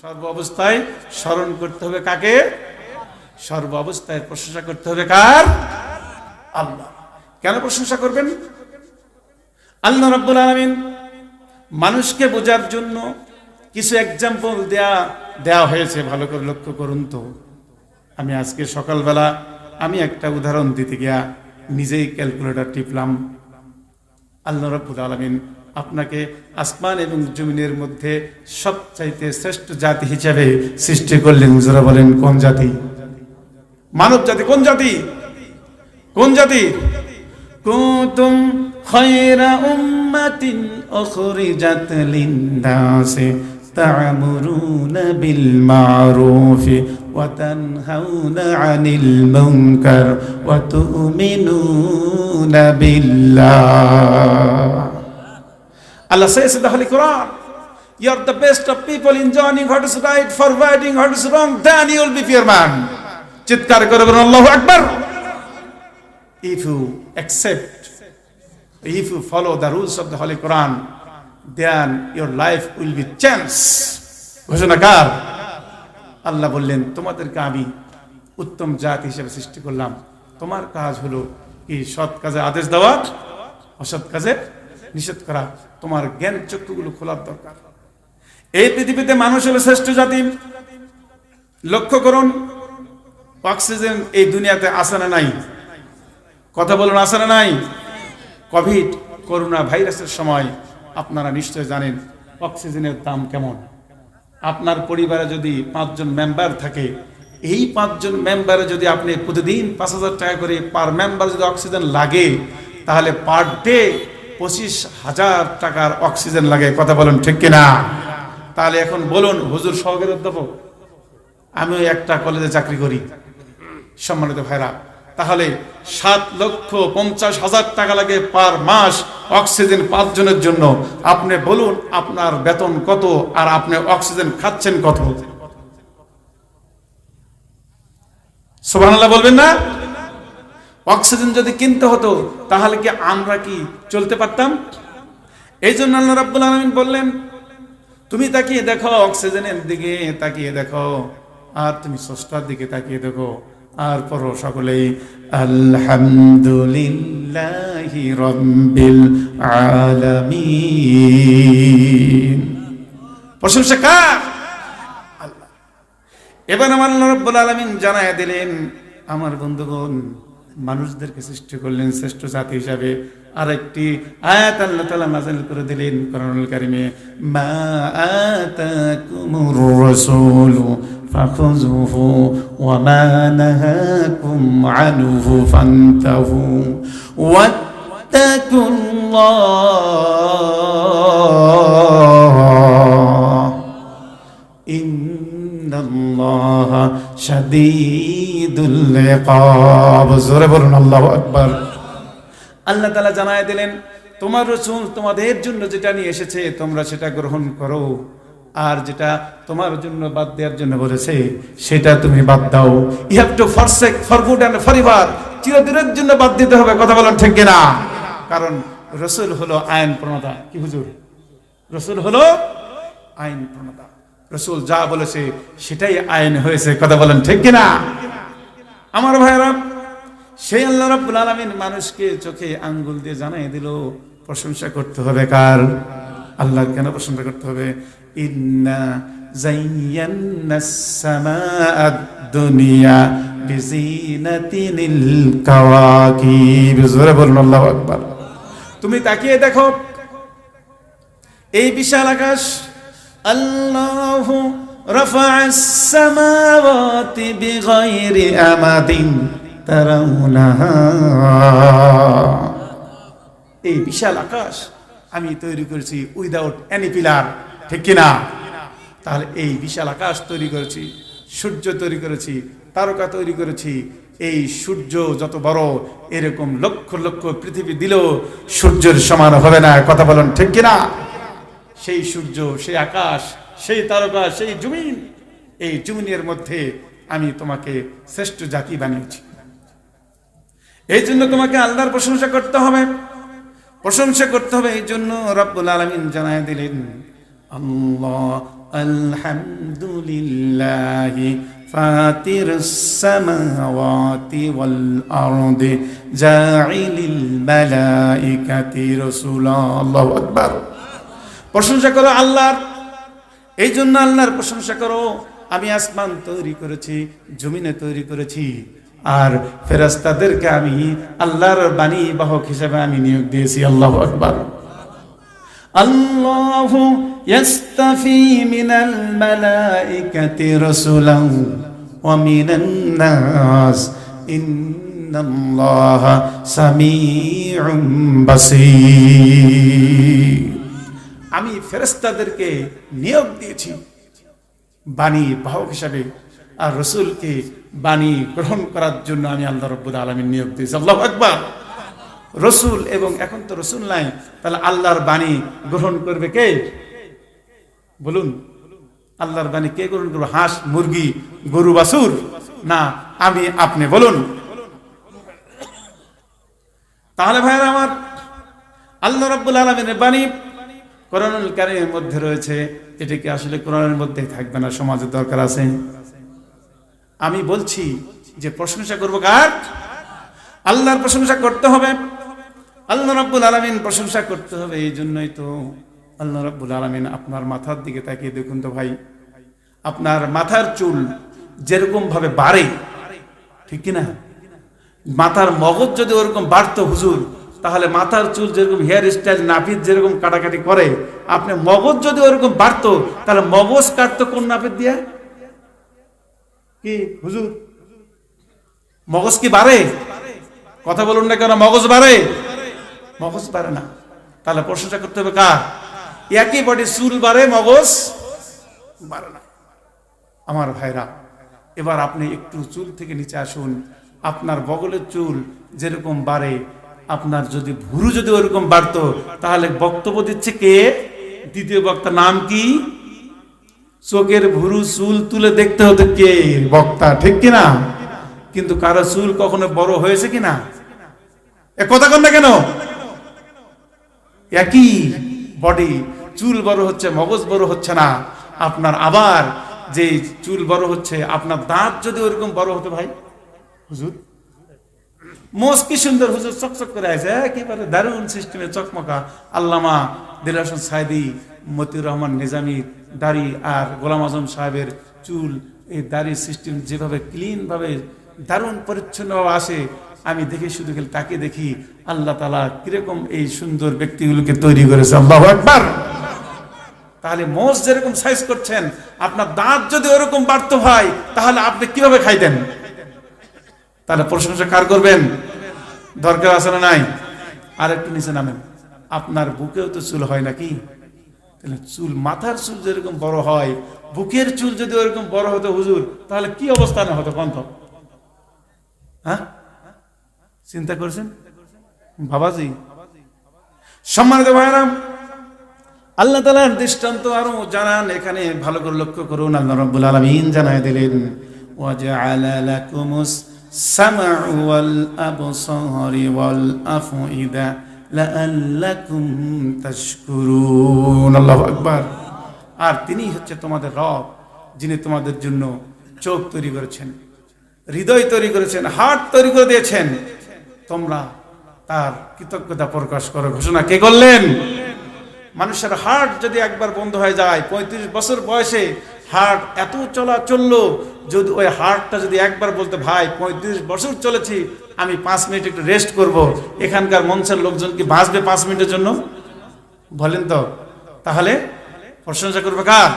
সর্ব অবস্থায় স্মরণ করতে হবে কাকে? সর্ব অবস্থায় প্রশংসা করতে হবে কার? আল্লাহ। কেন প্রশংসা করবেন? আল্লাহ রাব্বুল আলামিন মানুষকে বোঝার জন্য কিছু এক্সাম্পল দেয়া দেয়া হয়েছে। ভালো করে লক্ষ্য করুন তো। আমি আজকে সকালবেলা আমি একটা উদাহরণ দিতে গিয়া নিজেই ক্যালকুলেটর টিপলাম। আল্লাহ রাব্বুল আলামিন আপনাকে আসমান এবং জমিনের মধ্যে সবচাইতে শ্রেষ্ঠ জাতি হিসাবে সৃষ্টি করলেন। যারা বলেন, কোন জাতি? মানব জাতি, কোন জাতি? কোন জাতি? কুতুম খায়রা উম্মাতিন উখরিজাত লিন-নাসি তা'মুরুনা বিল মা'রুফি ওয়া তানহাউনা 'আনিল মুনকার ওয়া তু'মিনুনা বিল্লাহ। Allah says in the Holy Quran, You are the best of people in joining what is right, forwarding what is wrong, then you will be fear man. চিৎকার করে বলুন আল্লাহু আকবার if you accept if you follow the rules of the holy quran then your life will be changed ঘোষণা কার আল্লাহ বললেন তোমাদেরকে আমি উত্তম জাত হিসেবে সৃষ্টি করলাম তোমার কাজ হলো কি সৎ কাজে আদেশ দেওয়া অসৎ কাজে নিষেধ করা, তোমার জ্ঞান চক্ষুগুলো খোলার দরকার। এই পৃথিবীতে মানুষ হলো শ্রেষ্ঠ জাতি। লক্ষ্য করুন, অক্সিজেন এই দুনিয়াতে আসে না নাই? কথা বলুন আসে না নাই? কোভিড, করোনা ভাইরাসের সময় আপনারা নিশ্চয় জানেন অক্সিজেনের দাম কেমন। আপনার পরিবারে যদি পাঁচজন মেম্বার থাকে, এই পাঁচজন মেম্বারে যদি আপনি প্রতিদিন পাঁচ হাজার টাকা করে পার মেম্বার যদি অক্সিজেন লাগে, তাহলে পার ডে পঁচিশ হাজার টাকার অক্সিজেন লাগে, কথা বলেন ঠিক কিনা? তাহলে এখন বলুন, হুজুর সহকারী অধ্যাপক, আমিও একটা কলেজে চাকরি করি, সম্মানিত ভাইরা। তাহলে সাত লক্ষ পঞ্চাশ হাজার টাকা লাগে পার মাস অক্সিজেন পাঁচজনের জন্য। আপনি বলুন, আপনার বেতন কত আর আপনি অক্সিজেন খাচ্ছেন কত? সোভানাল্লাহ বলবেন না? অক্সিজেন যদি কিনতে হতো, তাহলে কি আমরা কি চলতে পারতাম? এই জন্য আল্লাহ রাব্বুল আলামিন বললেন, তুমি তাকিয়ে দেখো, অক্সিজেনের দিকে তাকিয়ে দেখো, আর তুমি স্রষ্টার দিকে তাকিয়ে দেখো। আর পরো সকলেই, আলহামদুলিল্লাহি রব্বিল আলামিন। প্রশংসা কার? আল্লাহ। এবার আমার আল্লাহ রব্বুল আলামিন জানায় দিলেন, আমার বন্ধুগণ মানুষদেরকে সৃষ্টি করলেন শ্রেষ্ঠ জাতি হিসাবে। আরেকটি আয়াত আল্লাহ তাআলা নাযিল করে দিলেন কোরআনুল কারীমে, মা আল্লাহু তাআলা জানায় দিলেন, তোমার রসুল তোমাদের জন্য যেটা নিয়ে এসেছে, তোমরা সেটা গ্রহণ করো। আর যেটা তোমার জন্য বাদ দেওয়ার জন্য বলেছে, সেটা তুমি বাদ দাও। You have to forsake for good and forever চিরদিনের জন্য বাদ দিতে হবে, কথা বলেন ঠিক কিনা? কারণ রসুল হলো আইন প্রণতা। কি হুজুর? রসুল হলো আইন প্রণতা। রসুল যা বলেছে, সেটাই আইন হয়েছে, কথা বলেন ঠিক কিনা? আমার ভাইরা সেই আল্লাহ রাব্বুল আলামিন মানুষকে চোখে আঙ্গুল দিয়ে জানাই দিল, প্রশংসা করতে হবে কার? আল্লাহর কেন প্রশংসা করতে হবে? ইন্না জাইয়ান্না সামাআদ দুনিয়া বিজিনাতিনিল কাওয়াকিব জোরে আল্লাহু আকবার। তুমি তাকিয়ে দেখো, এই বিশাল আকাশ, আল্লাহ رفع السماوات بغير أمد ترونها এই বিশাল আকাশ আমি তৈরি করেছি উইদাউট এনি পিলার ঠিক কিনা তাহলে এই বিশাল আকাশ তৈরি করেছি সূর্য তৈরি করেছি তারকা তৈরি করেছি এই সূর্য যত বড় এরকম লক্ষ লক্ষ পৃথিবী দিলেও সূর্যের সমান হবে না কথা বলেন ঠিক কিনা সেই সূর্য সেই আকাশ সেই তারকা সেই জমিন এই জমিনের মধ্যে আমি তোমাকে শ্রেষ্ঠ জাতি বানিয়েছি এই জন্য তোমাকে আল্লাহর প্রশংসা করতে হবে প্রশংসা করতে হবে এই জন্য রব্বুল আলমিন জানায় দিলেন আল্লাহ الحمد لله فاطر السماوات والأرض جاعل الملائكة رسولا الله أكبر প্রশংসা করো আল্লাহর এই জন্য আল্লাহর প্রশংসা করো আমি আসমান তৈরি করেছি জমিনে তৈরি করেছি আর ফেরাস্তাদেরকে আমি আল্লাহর বাণী বাহক হিসেবে আমি নিয়োগ দিয়েছি আল্লাহ আকবার আল্লাহ يستفي من الملائكة رسلا ومن الناس إن الله سميع بصير আমি ফেরেস্তাদেরকে নিয়োগ দিয়েছি। বাণী বাহক হিসাবে আর রসুলকে বাণী গ্রহণ করার জন্য আমি আল্লাহ রব্বুল আলমীর নিয়োগ দিয়েছি। আল্লাহ আকবার। রসুল এবং এখন তো রসুল নাই, তাহলে আল্লাহর বাণী গ্রহণ করবে কে? বলুন, আল্লাহর বাণী কে গ্রহণ করবে? হাঁস, মুরগি, গরু বাসুর না, আমি, আপনি, বলুন। তাহলে ভাইয়ের আমার আল্লাহ রব্বুল আলমিনের বাণী কোরআনুল কারিমের মধ্যে রয়েছে, এটা কি আসলে কোরআনের মধ্যেই থাকবে না, সমাজের দরকার আছে? আমি বলছি যে প্রশংসা করব কার? আল্লাহর প্রশংসা করতে হবে। আল্লাহ রব্বুল আলমিন প্রশংসা করতে হবে, এই জন্যই তো আল্লাহ রব্বুল আলমিন আপনার মাথার দিকে তাকিয়ে দেখুন তো ভাই। আপনার মাথার চুল যেরকম ভাবে বাড়ে, ঠিক কিনা? মাথার মগজ যদি ওরকম বাড়তো হুজুর তাহলে মাথার চুল যেরকম হেয়ার স্টাইল নাপিত যেরকম কাটাকাটি করে, আপনি মগজ যদি ওরকম বাড়তো, তাহলে মগজ কাটতো কোন নাপিত দিয়ে? কি, হুজুর? মগজ কি বাড়ে? কথা বলুন না কেন, মগজ বাড়ে? মগজ বাড়ে না। তাহলে প্রশংসা করতে হবে কার? একই বডি চুল বাড়ে, মগজ বাড়ে না। আমার ভাইরা, এবার আপনি একটু চুল থেকে নিচে আসুন। আপনার বগলের চুল যেরকম বাড়ে আপনার যদি ভুরু যদি ওরকম বাড়তো, তাহলে বক্তব্য দিচ্ছে কে? দ্বিতীয় বক্তা নাম কি? চোখের ভুরু, চুল তুলে দেখতে হতো কে? বক্তা, ঠিক কিনা? কিন্তু কারও চুল কখনো বড় হয়েছে কিনা? কথা কন না কেন? একই বডি চুল বড় হচ্ছে, মগজ বড় হচ্ছে না। আপনার আবার যে চুল বড় হচ্ছে, আপনার দাঁত যদি ওরকম বড় হতো ভাই? হুজুর মোস কি সুন্দর হুজুর চকচক করে আছে একেবারে দারুণ সিস্টেমে চকমকা। আল্লামা দিলাসন সাহেদি মতিউর রহমান নিজামি, দাড়ি আর গোলাম আজম সাহেবের চুল, এই দাড়ির সিস্টেম যেভাবে ক্লিন ভাবে দারুণ পরিচ্ছন্নভাবে আসে, আমি দেখি শুধু খালি তাকে দেখি, আল্লাহ তালা কীরকম এই সুন্দর ব্যক্তিগুলোকে তৈরি করেছে, আল্লাহ একবার তাহলে মোষ যেরকম সাইজ করছেন, আপনার দাঁত যদি ওরকম বাড়তো হয় তাহলে আপনি কীভাবে খাইতেন? তাহলে প্রশংসা কার করবেন? দরকার আছে না নাই? আর একটু নিচে নামেন। আপনার বুকেও তো চুল হয় নাকি? তাহলে চুল, মাথার চুল যেরকম বড় হয়, বুকের চুল যদি ওরকম বড় হতো হুজুর, তাহলে কি অবস্থানে হতো কন্ত? হ্যাঁ? চিন্তা করছেন? বাবাজি। সম্মানিত ভাইরাম আল্লাহ তালার দৃষ্টান্ত আরও জানান, এখানে ভালো করে লক্ষ্য করুন, আল্লাহ রব্বুল আলমিন জানায় দিলেন ওয়াজা আলা লাকুমুস السمع والأبصار والأفئدة لعلكم تشكرون الله أكبر আর তিনি হচ্ছে তোমাদের রব যিনি তোমাদের জন্য চোখ তৈরি করেছেন হৃদয় তৈরি করেছেন হার্ট তৈরি করে দিয়েছেন তোমরা তার কৃতজ্ঞতা প্রকাশ করো ঘোষণা কে করলেন মানুষের হার্ট যদি একবার বন্ধ হয়ে যায় পঁয়ত্রিশ বছর বয়সে হার্ট এত চলা চলল যদি ওই হার্টটা যদি একবার বলতে, ভাই, পঁয়ত্রিশ বছর চলেছি, আমি পাঁচ মিনিট একটু রেস্ট করব। এখানকার মঞ্চের লোকজন কি বাঁচবে পাঁচ মিনিটের জন্য? বলেন তো। তাহলে প্রশংসা করবে কার?